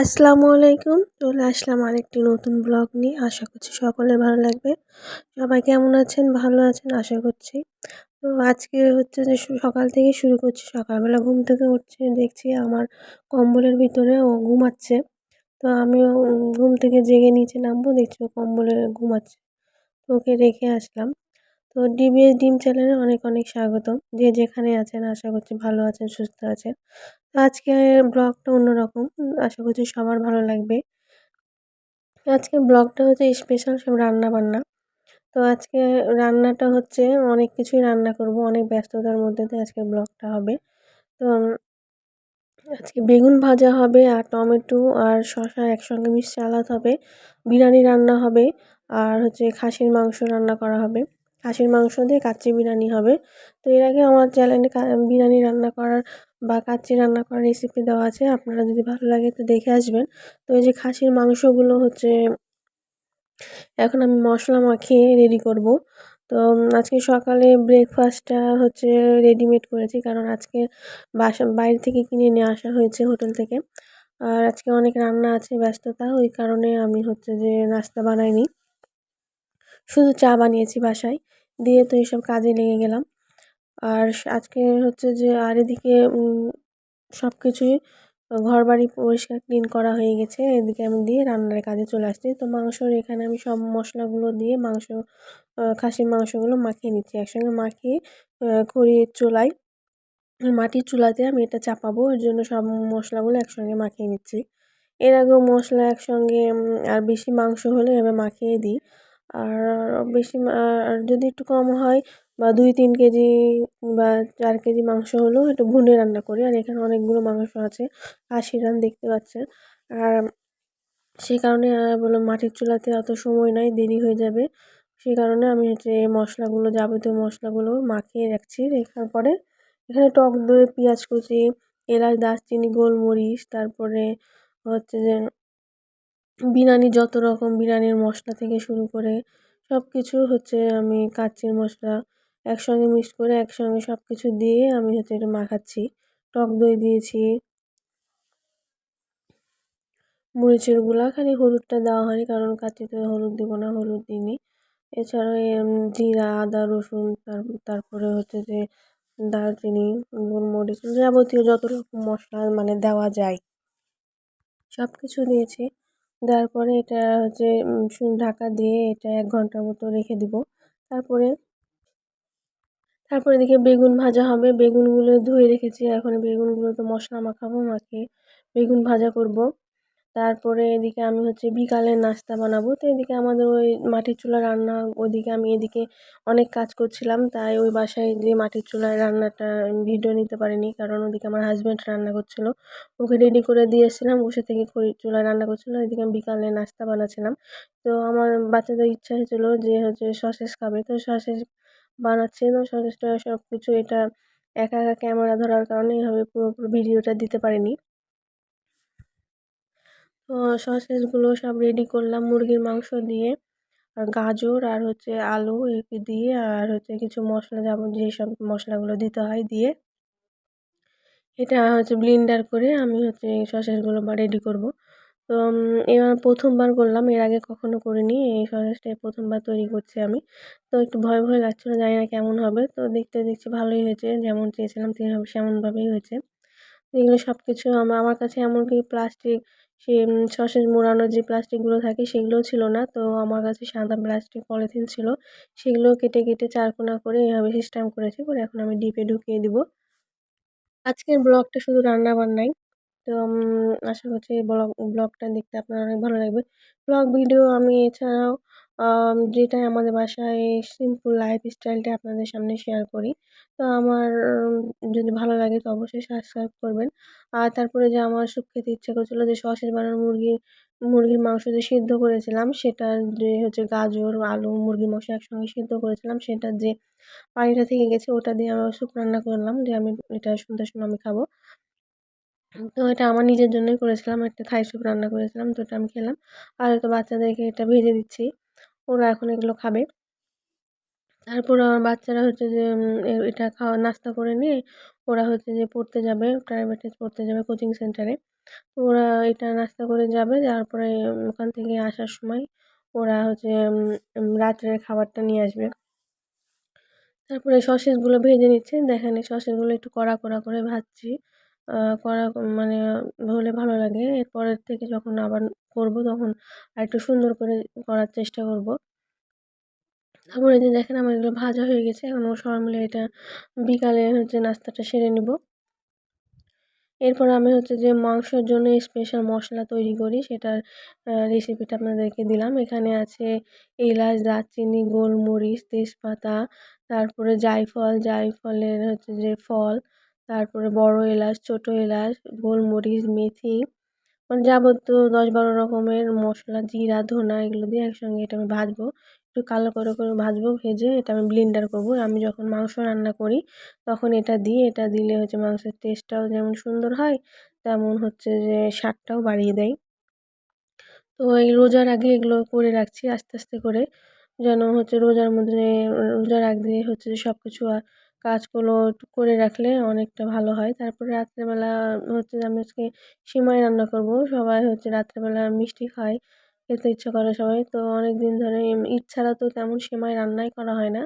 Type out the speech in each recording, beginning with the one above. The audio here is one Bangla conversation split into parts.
আসসালামু আলাইকুম। চলে আসলাম আরেকটি নতুন ব্লগ নিয়ে। আশা করছি সকলে ভালো লাগবে। সবাই কেমন আছেন? ভালো আছেন? আশা করছি। তো আজকে হচ্ছে যে সকাল থেকে শুরু করছি। সকালবেলা ঘুম থেকে উঠছে। দেখছি আমার কম্বলের ভিতরে ও ঘুমাচ্ছে। তো আমিও ঘুম থেকে জেগে নিচে নামবো। দেখছি ও কম্বলে ঘুমাচ্ছে। ওকে রেখে আসলাম। তো ডিবিএস ডিম চ্যানেলে অনেক অনেক স্বাগতম। যে যেখানে আছেন, আশা করছি ভালো আছেন, সুস্থ আছেন। আজকে ব্লগটা অন্যরকম। আশা করছি সবার ভালো লাগবে। আজকে ব্লগটা হচ্ছে স্পেশাল সব রান্না বান্না। তো আজকে রান্নাটা হচ্ছে অনেক কিছুই রান্না করব, অনেক ব্যস্ততার মধ্যে দিয়ে আজকে ব্লগটা হবে। তো আজকে বেগুন ভাজা হবে আর টমেটো আর শশা একসঙ্গে মিশ সালাদ হবে, বিরিয়ানি রান্না হবে আর হচ্ছে খাসির মাংস রান্না করা হবে। খাসির মাংস দিয়ে কাচ্চি বিরিয়ানি হবে। তো এর আগে আমার চ্যানেলে বিরিয়ানি রান্না করার বা কাচ্চি রান্না করার রেসিপি দেওয়া আছে, আপনারা যদি ভালো লাগে তো দেখে আসবেন। তো এই যে খাসির মাংসগুলো হচ্ছে, এখন আমি মশলা মাখিয়ে রেডি করব। তো আজকে সকালে ব্রেকফাস্টটা হচ্ছে রেডিমেড করেছি, কারণ আজকে বাসা, বাইরে থেকে কিনে নিয়ে আসা হয়েছে হোটেল থেকে। আর আজকে অনেক রান্না আছে, ব্যস্ততা, ওই কারণে আমি হচ্ছে যে নাস্তা বানাইনি। শুধু চা বানিয়েছি বাসায়। দিয়ে তো এইসব কাজে লেগে গেলাম। আর আজকে হচ্ছে যে আর এদিকে সব কিছুই ঘর বাড়ি পরিষ্কার ক্লিন করা হয়ে গেছে। এদিকে আমি দিয়ে রান্নার কাজে চলে আসছি। তো মাংসর এখানে আমি সব মশলাগুলো দিয়ে মাংস খাসির মাংসগুলো মাখিয়ে নিচ্ছি। একসঙ্গে মাখিয়ে খড়ির চুলায়, মাটির চুলাতে আমি এটা চাপাবো। এর জন্য সব মশলাগুলো একসঙ্গে মাখিয়ে নিচ্ছি। এর আগেও মশলা একসঙ্গে আর বেশি মাংস হলে এভাবে মাখিয়ে দিই। আর বেশি আর যদি একটু কম হয় বা দুই, তিন কেজি বা চার কেজি মাংস হলেও একটু ভুনে রান্না করি। আর এখানে অনেকগুলো মাংস আছে আশি রান দেখতে পাচ্ছেন। আর সেই কারণে বললাম মাটির চুলাতে অত সময় নাই, দেরি হয়ে যাবে। সেই কারণে আমি হচ্ছে মশলাগুলো, যাবতীয় মশলাগুলো মাখিয়ে রাখছি। রেখার পরে এখানে টক দই, পেঁয়াজ কুচি, এলাচ, দারচিনি, গোলমরিচ, তারপরে হচ্ছে যে বিরিয়ানি যত রকম বিরিয়ানির মশলা থেকে শুরু করে সব কিছু হচ্ছে আমি কাচ্চির মশলা একসঙ্গে মিক্স করে একসঙ্গে সব কিছু দিয়ে আমি হচ্ছে এটা মাখাচ্ছি। টক দই দিয়েছি। মরিচের গুঁড়া, খালি হলুদটা দেওয়া হয়নি কারণ কাচ্চিতে হলুদ দেবো না, হলুদ দিইনি। এছাড়াও জিরা, আদা, রসুন তারপরে হচ্ছে যে দারচিনি, গোলমরিচ, যাবতীয় যত রকম মশলা মানে দেওয়া যায় সব কিছু দিয়েছি। দেওয়ার পরে এটা হচ্ছে ঢাকা দিয়ে এটা এক ঘণ্টার মতো রেখে দিব। তারপরে তারপরে এদিকে বেগুন ভাজা হবে। বেগুনগুলো ধুয়ে রেখেছি। এখন বেগুনগুলো তো মশলা মাখাবো মাখিয়ে বেগুন ভাজা করব। তারপরে এদিকে আমি হচ্ছে বিকালে নাস্তা বানাবো। তো এদিকে আমাদের ওই মাটির চুলা রান্না, ওদিকে আমি এদিকে অনেক কাজ করছিলাম, তাই ওই বাসায় যে মাটির চুলায় রান্নাটা ভিডিও নিতে পারিনি, কারণ ওদিকে আমার হাজব্যান্ড রান্না করছিল। ওকে রেডি করে দিয়েছিলাম, বসে থেকে খড়ির চুলায় রান্না করছিল, এদিকে আমি বিকালে নাস্তা বানাচ্ছিলাম তো আমার বাচ্চাদের ইচ্ছা হয়েছিলো যে হচ্ছে সসেস খাবে, তো সসেস বানাচ্ছি, তো সসেসটা সব কিছু এটা একা একা ক্যামেরা ধরার কারণে এভাবে পুরোপুরি ভিডিওটা দিতে পারিনি। সসেসগুলো সব রেডি করলাম মুরগির মাংস দিয়ে। আর গাজর আর হচ্ছে আলু দিয়ে আর হচ্ছে কিছু মশলা যাব যেসব মশলাগুলো দিতে হয় দিয়ে। এটা হচ্ছে ব্লিন্ডার করে আমি হচ্ছে সসেসগুলো বা রেডি করব। তো এবার প্রথমবার করলাম, এর আগে কখনো করিনি, এই সসেসটা প্রথমবার তৈরি করছি আমি। তো একটু ভয় ভয় লাগছিল, জানি না কেমন হবে। তো দেখতে দেখছি ভালোই হয়েছে, যেমন চেয়েছিলাম সেমনভাবেই হয়েছে। এগুলো সব কিছু আমার কাছে এমনকি প্লাস্টিক সে সসেজ মোড়ানোর যে প্লাস্টিকগুলো থাকে সেগুলোও ছিল না। তো আমার কাছে সাদা প্লাস্টিক পলিথিন ছিল। সেগুলো কেটে কেটে চারকোনা করে এভাবে সিস্টেম করেছি করে এখন আমি ডিপে ঢুকিয়ে দিব। আজকের ব্লগটা শুধু রান্না বান্নাই তো আশা করছি ব্লগ, ব্লগটা দেখতে আপনার অনেক ভালো লাগবে। ব্লগ, ভিডিও আমি এছাড়াও যেটাই আমাদের বাসায় সিম্পল লাইফ স্টাইলটা আপনাদের সামনে শেয়ার করি। তো আমার যদি ভালো লাগে তো অবশ্যই সাবস্ক্রাইব করবেন। আর তারপরে যে আমার স্যুপ খেতে ইচ্ছে করছিল যে সসের বানানো মুরগি, মুরগির মাংস যে সিদ্ধ করেছিলাম, সেটা যে হচ্ছে গাজর, আলু, মুরগির মাংস একসঙ্গে সিদ্ধ করেছিলাম, সেটা যে পানিটা থেকে গেছে ওটা দিয়ে আমি স্যুপ রান্না করলাম যে আমি এটা সন্ধ্যার সময় আমি খাব। তো এটা আমার নিজের জন্যই করেছিলাম, একটা থাই স্যুপ রান্না করেছিলাম, তো এটা আমি খেলাম। আর তো বাচ্চাদেরকে এটা ভেজে দিচ্ছি। ওরা এখন এগুলো খাবে। তারপর আমার বাচ্চারা হচ্ছে যে এটা খাওয়া, নাস্তা করে নিয়ে ওরা হচ্ছে যে পড়তে যাবে প্রাইভেটে পড়তে যাবে কোচিং সেন্টারে তো ওরা এটা নাস্তা করে যাবে যাওয়ার পরে ওখান থেকে আসার সময় ওরা হচ্ছে রাত্রের খাবারটা নিয়ে আসবে। তারপরে সসেসগুলো ভেজে নিচ্ছে, দেখেন এই সসেসগুলো একটু কড়া কড়া করে ভাজছি। কড়া মানে হলে ভালো লাগে। এরপরের থেকে যখন আবার করব তখন আর একটু সুন্দর করে করার চেষ্টা করব। তারপরে যে দেখেন আমার এগুলো ভাজা হয়ে গেছে। এখন সবাই মিলে এটা বিকালে হচ্ছে নাস্তাটা সেরে নিব। এরপর আমি হচ্ছে যে মাংসের জন্য স্পেশাল মশলা তৈরি করি। সেটার রেসিপিটা আপনাদেরকে দিলাম। এখানে আছে এলাচ, দারচিনি, গোলমরিচ, তেজপাতা, তারপরে জায়ফল, জায়ফলের হচ্ছে যে ফল তারপরে বড় এলাচ, ছোটো এলাচ, গোলমরিচ, মেথি মানে যাবতীয় দশ বারো রকমের মশলা, জিরা, ধনা এগুলো দিয়ে একসঙ্গে এটা আমি ভাজবো। একটু কালো করে করে ভাজবো, ভেজে এটা আমি ব্লেন্ডার করব। আমি যখন মাংস রান্না করি, তখন এটা দিই এটা দিলে হচ্ছে মাংসের টেস্টটাও যেমন সুন্দর হয়, তেমন হচ্ছে যে স্বাদটাও বাড়িয়ে দেয়। তো এই রোজার আগে এগুলো করে রাখছি আস্তে আস্তে করে, যেন হচ্ছে রোজার মধ্যে, রোজার আগে হচ্ছে যে সব কিছু কাজগুলো একটু করে রাখলে অনেকটা ভালো হয়। তারপরে রাত্রেবেলা হচ্ছে আমি আজকে সিমাই রান্না করব। সবাই হচ্ছে রাত্রেবেলা মিষ্টি খায়, খেতে ইচ্ছা করে সবাই। তো অনেক দিন ধরে ঈদ ছাড়া তো তেমন সিমাই রান্নাই করা হয় না।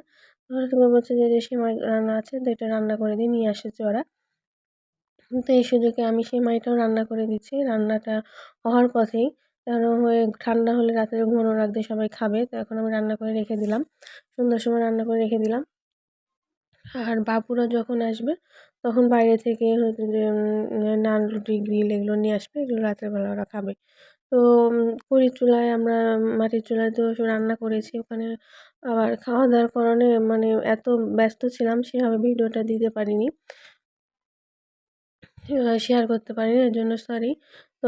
তো বলছে যে যে সিমাই রান্না আছে, তো এটা রান্না করে দিয়ে নিয়ে এসেছে ওরা তো এই সুযোগে আমি সিমাইটাও রান্না করে দিচ্ছি। রান্নাটা হওয়ার পথেই কেন হয়ে, ঠান্ডা হলে রাত্রে ঘুমানোর আগে সবাই খাবে। তো এখন আমি রান্না করে রেখে দিলাম। সন্ধ্যার সময় রান্না করে রেখে দিলাম। আর বাবুরা যখন আসবে, তখন বাইরে থেকে হচ্ছে যে নান রুটি, গ্রিল এগুলো নিয়ে আসবে, এগুলো রাত্রেবেলা ওরা খাবে। তো খড়ির চুলায় আমরা মাটির চুলায় তো রান্না করেছি, ওখানে আবার খাওয়া দাওয়ার কারণে মানে এত ব্যস্ত ছিলাম, সেভাবে ভিডিওটা দিতে পারিনি। শেয়ার করতে পারিনি, এর জন্য সরি তো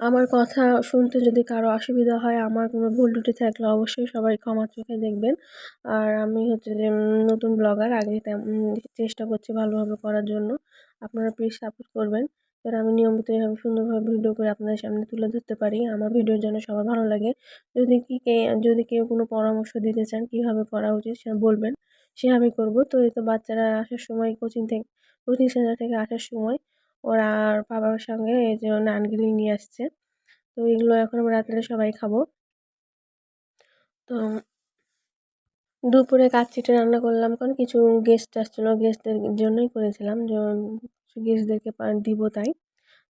আমার কথা শুনতে যদি কারও অসুবিধা হয়, আমার কোনো ভুল ত্রুটি থাকলে অবশ্যই সবাই ক্ষমা চোখে দেখবেন। আর আমি হচ্ছে যে নতুন ব্লগার, আগে চেষ্টা করছি ভালোভাবে করার জন্য। আপনারা প্লিজ সাপোর্ট করবেন। যাতে আমি নিয়মিত এভাবে সুন্দরভাবে ভিডিও করে আপনাদের সামনে তুলে ধরতে পারি। আমার ভিডিওর জন্য সবার ভালো লাগে। যদি কি যদি কেউ কোনো পরামর্শ দিতে চান, কীভাবে করা উচিত সে বলবেন। সেভাবে করব। তো এই তো বাচ্চারা আসার সময় কোচিং থেকে কোচিং সেন্টার থেকে আসার সময় ওরা আর বাবার সঙ্গে এই যে নানগিরি নিয়ে আসছে। তো এগুলো এখন আমরা রাত্রে সবাই খাব। তো দুপুরে কাচ্চিটা রান্না করলাম। কারণ কিছু গেস্ট আসছিল গেস্টদের জন্যই করেছিলাম। গেস্টদেরকে দিব তাই।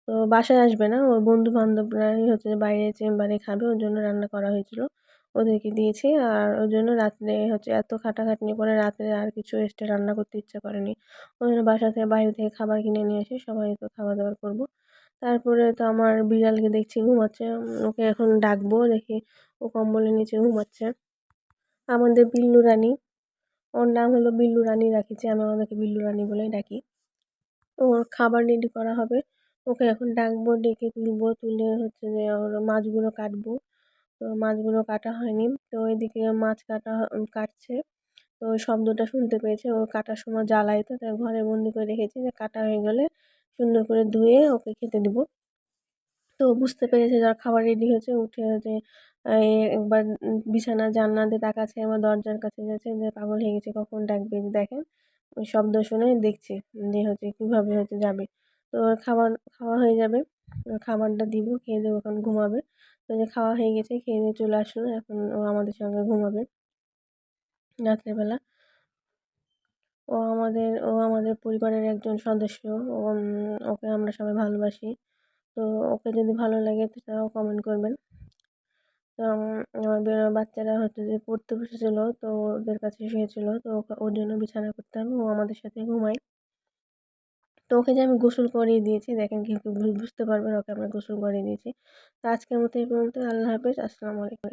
তো বাসায় আসবে না। ওর বন্ধু বান্ধবরাই হচ্ছে বাইরে চেম্বারে খাবে। ওর জন্য রান্না করা হয়েছিল। ওদেরকে দিয়েছি। আর ওই জন্য রাত্রে হচ্ছে এত খাটাখাটনি করে রাত্রে আর কিছু এক্সট্রা রান্না করতে ইচ্ছা করেনি। ওই জন্য বাসা থেকে বাইরে থেকে খাবার কিনে নিয়ে এসে সবাই তো খাওয়া দাওয়া করব। তারপরে তো আমার বিড়ালকে দেখছি ঘুমাচ্ছে। ওকে এখন ডাকবো, দেখি ও কম্বলের নিচে ঘুমাচ্ছে। আমাদের বিল্লু রানী, ওর নাম হলো বিল্লু রানী রাখিছি। আমি আমাদেরকে বিল্লু রানী বলেই ডাকি। ওর খাবার রেডি করা হবে। ওকে এখন ডাকবো, ডেকে তুলবো, তুলে হচ্ছে যে ওর মাছগুলো কাটবো। তো মাছগুলো কাটা হয়নি। তো এদিকে মাছ কাটা কাটছে। তো শব্দটা শুনতে পেয়েছে। ও কাটার সময় জ্বালাই তো, তাই ঘরে বন্দি করে রেখেছি যে কাটা হয়ে গেলে সুন্দর করে ধুয়ে ওকে খেতে দেবো। তো বুঝতে পেরেছে যার খাবার রেডি হয়েছে। উঠে হচ্ছে একবার বিছানা জানলা দিয়ে তাকাচ্ছে আমার দরজার কাছে যাচ্ছে যে পাগল হয়ে গেছে, কখন ডাকবে দেখেন? ওই শব্দ শুনে দেখছে যে হচ্ছে কীভাবে হচ্ছে যাবে। তো খাবার, খাওয়া হয়ে যাবে। খাবারটা দিব, খেয়ে দেবো, এখন ঘুমাবে। তো যে খাওয়া হয়ে গেছে, খেয়ে দিয়ে চলে আসলো, এখন ও আমাদের সঙ্গে ঘুমাবে রাত্রেবেলা। ও আমাদের ও আমাদের পরিবারের একজন সদস্য, ও ওকে আমরা সবাই ভালোবাসি। তো ওকে যদি ভালো লাগে তো তারাও কমেন্ট করবেন। তো আমার বাচ্চারা হচ্ছে যে পড়তে বসেছিলো, তো ওদের কাছে শুয়েছিলো, তো ওর জন্য বিছানা করতে হবে, ও আমাদের সাথে ঘুমায়। তো ওকে যে আমি গোসল করিয়ে দিয়েছি, দেখেন কিন্তু বুঝতে পারবেন ওকে আমরা গোসল করিয়ে দিয়েছি। তো আজকের মতো এই পর্যন্ত আল্লাহ হাফেজ, আসসালামু আলাইকুম।